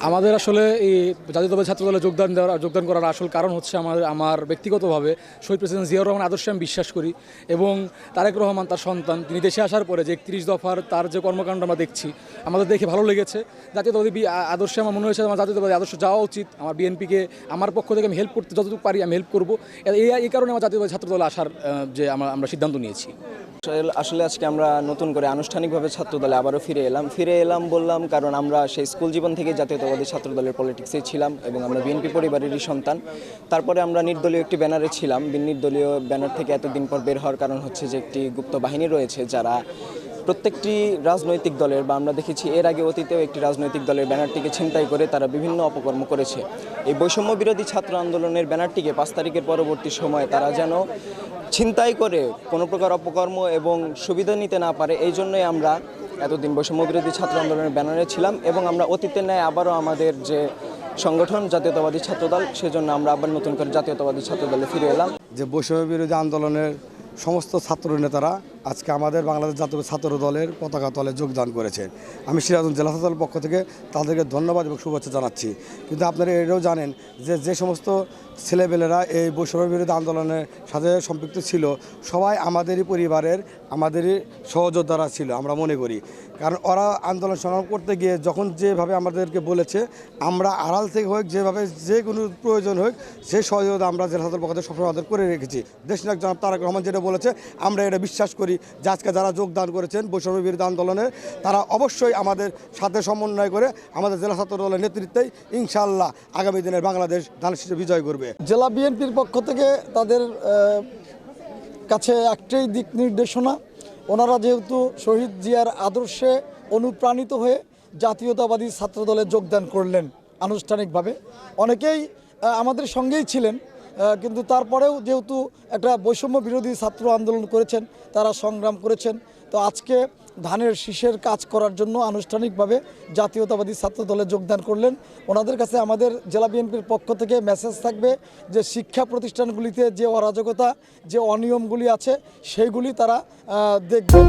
আমাদের আসলে এই জাতীয়তাবাদী ছাত্র দলে যোগদান দেওয়ার যোগদান করার আসল কারণ হচ্ছে আমাদের আমার ব্যক্তিগতভাবে শহীদ প্রেসিডেন্ট জিয়াউর রহমান আদর্শে আমি বিশ্বাস করি এবং তারেক রহমান তার সন্তান। তিনি দেশে আসার পরে যে একত্রিশ দফার তার যে কর্মকাণ্ড আমরা দেখছি, আমাদের দেখে ভালো লেগেছে। জাতীয়তাবাদী আদর্শে আমার মনে হয়েছে আমার জাতীয়তাবাদী আদর্শ যাওয়া উচিত। আমার বিএনপিকে আমার পক্ষ থেকে আমি হেল্প করতে যতটুকু পারি আমি হেল্প করব। এই কারণে আমার জাতীয়তাবাদী ছাত্র দলে আসার যে আমরা আমরা সিদ্ধান্ত নিয়েছি। আসলে- আজকে আমরা নতুন করে আনুষ্ঠানিকভাবে ছাত্রদলে আবারও ফিরে এলাম। ফিরে এলাম বললাম কারণ আমরা সেই স্কুল জীবন থেকে জাতীয়তাবাদী ছাত্রদলের পলিটিক্সে ছিলাম এবং আমরা বিএনপি পরিবারেরই সন্তান। তারপরে আমরা নির্দলীয় একটি ব্যানারে ছিলাম। নির্দলীয় ব্যানার থেকে এতদিন পর বের হওয়ার কারণ হচ্ছে যে একটি গুপ্ত বাহিনী রয়েছে যারা প্রত্যেকটি রাজনৈতিক দলের বা আমরা দেখেছি এর আগে অতীতেও একটি রাজনৈতিক দলের ব্যানারটিকে ছিনতাই করে তারা বিভিন্ন অপকর্ম করেছে। এই বৈষম্য বিরোধী ছাত্র আন্দোলনের ব্যানারটিকে পাঁচ তারিখের পরবর্তী সময়ে তারা যেন ছিনতাই করে কোনো প্রকার অপকর্ম এবং সুবিধা নিতে না পারে, এই জন্যই আমরা এতদিন বৈষম্য বিরোধী ছাত্র আন্দোলনের ব্যানারে ছিলাম এবং আমরা অতীতের ন্যায় আবারও আমাদের যে সংগঠন, জাতীয়তাবাদী ছাত্রদল, সেজন্য আমরা আবার নতুন করে জাতীয়তাবাদী ছাত্রদলে ফিরে এলাম। যে বৈষম্য বিরোধী আন্দোলনের সমস্ত ছাত্র নেতারা আজকে আমাদের বাংলাদেশ জাতীয় ছাত্র দলের পতাকা তলে যোগদান করেছেন আমি সিরাজগঞ্জ জেলা ছাত্র পক্ষ থেকে তাদেরকে ধন্যবাদ এবং শুভেচ্ছা জানাচ্ছি। কিন্তু আপনারা এটাও জানেন যে যে সমস্ত ছেলেপেলেরা এই বৈষম্য বিরোধী আন্দোলনের সাথে সম্পৃক্ত ছিল, সবাই আমাদেরই পরিবারের, আমাদেরই সহযোদ্ধারা ছিল, আমরা মনে করি। কারণ ওরা আন্দোলন সংগ্রাম করতে গিয়ে যখন যেভাবে আমাদেরকে বলেছে, আমরা আড়াল থেকে হোক, যেভাবে যে কোনো প্রয়োজন হোক সেই সহযোগিতা আমরা জেলা ছাত্র পক্ষ থেকে সবসময় করে রেখেছি। দেশনায়ক জনাব তারেক রহমান যেটা বলেছে, আমরা এটা বিশ্বাস করি। যে আজকে যারা যোগদান করেছেন বৈষম্য বিরোধী আন্দোলনে, তারা অবশ্যই আমাদের সাথে সমন্বয় করে আমাদের জেলা ছাত্র দলের নেতৃত্বেই ইনশাআল্লাহ আগামী দিনের বাংলাদেশ ধানের শীষে বিজয় করবে। জেলা বিএনপির পক্ষ থেকে তাদের কাছে একটাই দিক নির্দেশনা, ওনারা যেহেতু শহীদ জিয়ার আদর্শে অনুপ্রাণিত হয়ে জাতীয়তাবাদী ছাত্রদলে যোগদান করলেন আনুষ্ঠানিকভাবে, অনেকেই আমাদের সঙ্গেই ছিলেন কিন্তু তারপরেও যেহেতু একটা বৈষম্য বিরোধী ছাত্র আন্দোলন করেছেন, তারা সংগ্রাম করেছেন, তো আজকে ধানের শীষের কাজ করার জন্য আনুষ্ঠানিকভাবে জাতীয়তাবাদী ছাত্র দলে যোগদান করলেন। ওনাদের কাছে আমাদের জেলা বিএনপির পক্ষ থেকে মেসেজ থাকবে যে শিক্ষা প্রতিষ্ঠানগুলিতে যে অরাজকতা, যে অনিয়মগুলি আছে, সেইগুলি তারা দেখবে